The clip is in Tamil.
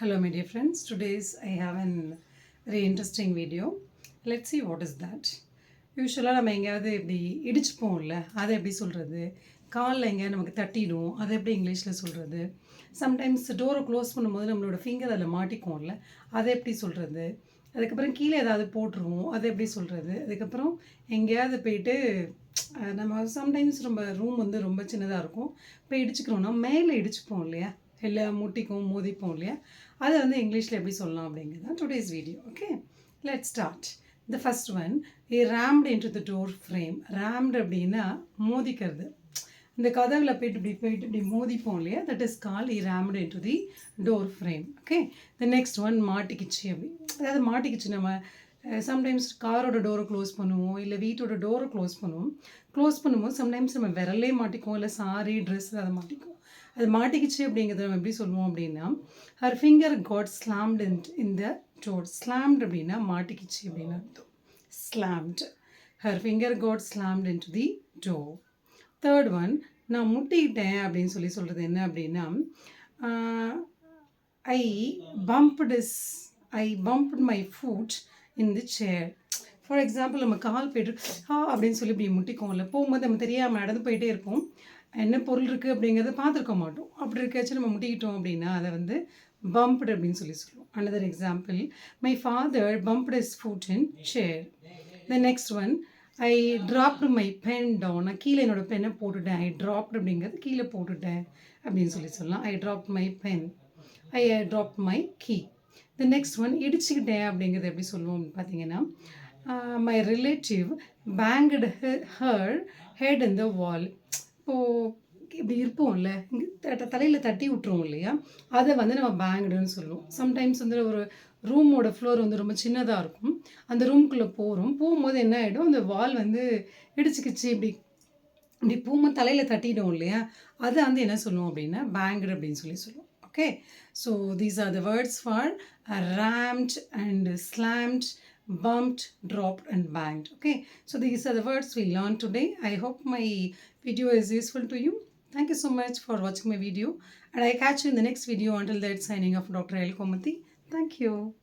Hello, my dear friends. Today's I have an very interesting video. Let's see what is that. யூஸ்வலாக நம்ம எங்கேயாவது இப்படி இடிச்சுப்போம்ல அதை எப்படி சொல்கிறது காலில் எங்கேயாவது நமக்கு தட்டிடும் அதை எப்படி இங்கிலீஷில் சொல்கிறது சம்டைம்ஸ் டோரை க்ளோஸ் பண்ணும்போது நம்மளோட ஃபிங்கர் அதில் மாட்டிக்கும்ல அதை எப்படி சொல்கிறது அதுக்கப்புறம் கீழே ஏதாவது போட்டுருவோம் அதை எப்படி சொல்கிறது அதுக்கப்புறம் எங்கேயாவது போயிட்டு நம்ம சம்டைம்ஸ் ரொம்ப ரூம் வந்து ரொம்ப சின்னதாக இருக்கும் போய் இடிச்சுக்கிறோம்னா மேலே இடிச்சுப்போம் இல்லையா இல்லை முட்டிக்கும் மோதிப்போம் இல்லையா? அதை வந்து இங்கிலீஷில் எப்படி சொல்லலாம் அப்படிங்கிறது தான் today's video okay let start the first one a rammed into the door frame rammed அப்படின்னா மோதிக்கிறது. இந்த கதவில் போயிட்டு இப்படி போயிட்டு இப்படி மோதிப்போம் இல்லையா? That is call he rammed into the door frame okay the next one மாட்டிக்கிச்சு அப்படி. அதாவது மாட்டிக்கிச்சு நம்ம சம்டைம்ஸ் காரோட டோரை க்ளோஸ் பண்ணுவோம் இல்லை வீட்டோட டோரை க்ளோஸ் பண்ணுவோம். க்ளோஸ் பண்ணும்போது சம்டைம்ஸ் நம்ம விரலே மாட்டிக்குவோம் இல்லை சாரி ட்ரெஸ் அதை மாட்டிக்கும் அது மாட்டிக்கிச்சு அப்படிங்கிறத நம்ம எப்படி சொல்லுவோம் அப்படின்னா her finger got slammed in in the door slammed அப்படின்னா மாட்டிக்கிச்சு அப்படின்னு அர்த்தம். Slammed her finger got slammed in to the door third one நான் முட்டிக்கிட்டேன் அப்படின்னு சொல்லி சொல்கிறது என்ன அப்படின்னா I bumped his I bumped my foot in the chair for example நம்ம கால் போய்ட்டு ஆ அப்படின்னு சொல்லி இப்படி முட்டிக்கும்ல போகும்போது நம்ம தெரியாமல் நடந்து போயிட்டே இருப்போம். என்ன பொருள் இருக்குது அப்படிங்கிறத பார்த்துருக்க மாட்டோம். அப்படி இருக்காச்சும் நம்ம முட்டிக்கிட்டோம் அப்படின்னா அதை வந்து பம்ப்டு அப்படின்னு சொல்லி சொல்லுவோம். Another example my father bumped his foot in chair the next one I dropped my pen down நான் கீழே என்னோட பென்னை போட்டுட்டேன். ஐ ட்ராப்டு அப்படிங்கிறது கீழே போட்டுட்டேன் அப்படின்னு சொல்லி சொல்லலாம். I drop my pen I I drop my key the next one இடிச்சுக்கிட்டேன் அப்படிங்கிறது எப்படி சொல்லுவோம் பார்த்தீங்கன்னா my relative banged her head in the wall இப்போது இப்படி இருப்போம்ல தலையில் தட்டி விட்டுருவோம் இல்லையா? அதை வந்து நம்ம பேங்குடுன்னு சொல்லுவோம். சம்டைம்ஸ் வந்து ஒரு ரூமோட ஃப்ளோர் வந்து ரொம்ப சின்னதாக இருக்கும். அந்த ரூம்குள்ளே போகிறோம் போகும்போது என்ன ஆகிடும் அந்த வால் வந்து இடிச்சுக்கிச்சு இப்படி இப்படி போகும்போது தலையில் தட்டிடும் இல்லையா? அதை வந்து என்ன சொல்லுவோம் அப்படின்னா பேங்குடு அப்படின்னு சொல்லி சொல்லுவோம். Okay so these are the words for rammed and slammed bumped dropped and banged. Okay so these are the words we learned today. I hope my video is useful to you. Thank you so much for watching my video and i catch you in the next video. Until that signing off dr el komati. Thank you